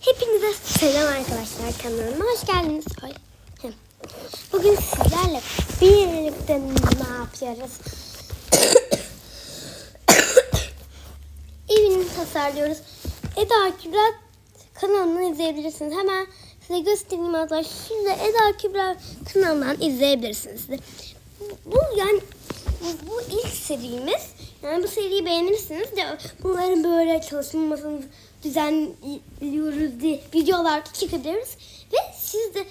Hepinize selam arkadaşlar kanalıma hoş geldiniz. Bugün sizlerle birlikte ne yapıyoruz? Evini tasarlıyoruz. Eda Kübra kanalını izleyebilirsiniz. Hemen size göstereyim arkadaşlar. Şimdi Eda Kübra kanalından izleyebilirsiniz. Bu yani bu, bu ilk serimiz. Yani bu seriyi beğenirsiniz de bunların böyle çalışmasını düzenliyoruz diye videolar çekebiliriz. Ve siz de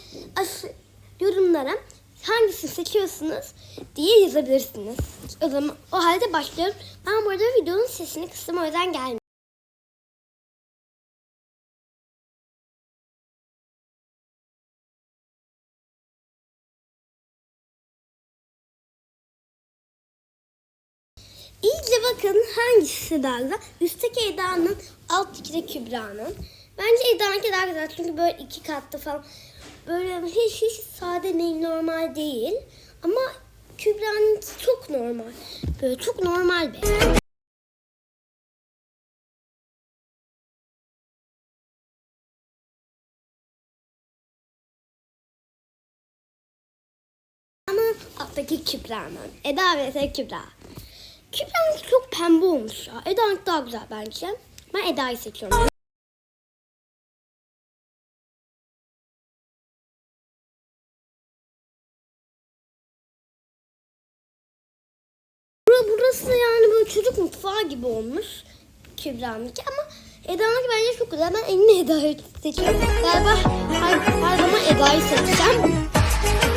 yorumlara hangisini seçiyorsunuz diye yazabilirsiniz. O zaman o halde başlıyorum. Ben burada videonun sesini kıstım o yüzden gelmiyor. İyice bakın hangisi daha güzel. Üstteki Eda'nın, alttaki de Kübra'nın. Bence Eda'nınki daha güzel çünkü böyle iki katlı falan. Böyle hiç hiç sade değil, normal değil. Ama Kübra'nın çok normal. Böyle çok normal bir. Ama alttaki Kübra'nın. Eda ve Kübra. Kübra'nınki çok pembe olmuş ya. Eda'nınki daha güzel bence. Ben Eda'yı seçiyorum. Bura- Burası yani böyle çocuk mutfağı gibi olmuş. Kübra'nınki ama Eda'nınki bence çok güzel. Ben en iyi Eda'yı seçiyorum. Galiba her, her zaman Eda'yı seçeceğim.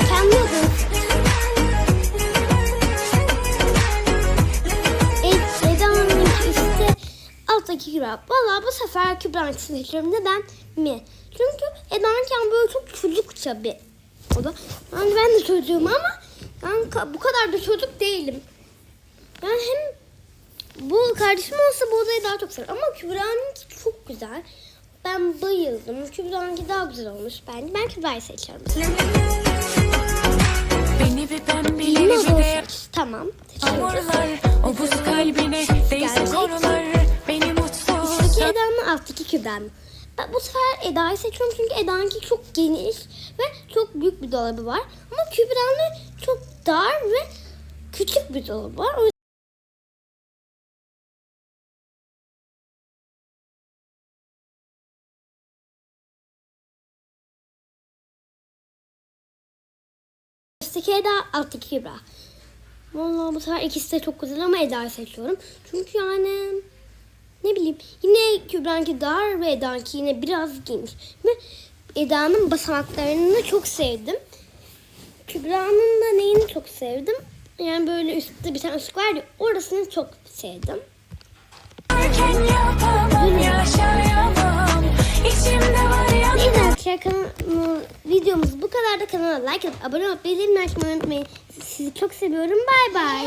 Kendi adını alttaki Kübra. Valla bu sefer Kübra'nın seçiyorum. Neden mi? Çünkü Eda'nınken böyle çok çocukça bir o da. Yani ben de çocuğum ama ben ka- bu kadar da çocuk değilim. Ben hem bu kardeşim olsa bu odayı daha çok severim. Ama Kübra'nınki çok güzel. Ben bayıldım. Kübra'nınki daha güzel olmuş bence. Ben Kübra'yı seçiyorum. Beni de olsun. Tamam. Seçiyorum. yağmurlar O buz kalbine Alttaki Kübra'nın. Ben bu sefer Eda'yı seçiyorum çünkü Eda'nınki çok geniş ve çok büyük bir dolabı var. Ama Kübra'nın çok dar ve küçük bir dolabı var. O Üstteki Eda, alttaki Kübra. Vallahi bu sefer ikisi de çok güzel ama Eda'yı seçiyorum. Çünkü yani ne bileyim yine Kübra'nınki dar ve Eda'nınki yine biraz geniş. Ve Eda'nın basamaklarını çok sevdim. Kübra'nın da neyini çok sevdim? Yani böyle üstte bir tane ışık var ya orasını çok sevdim. Arkadaşlar kanal- videomuz bu kadar da kanala like atıp abone olup bildirimleri açmayı unutmayın. Sizi çok seviyorum. Bay bay.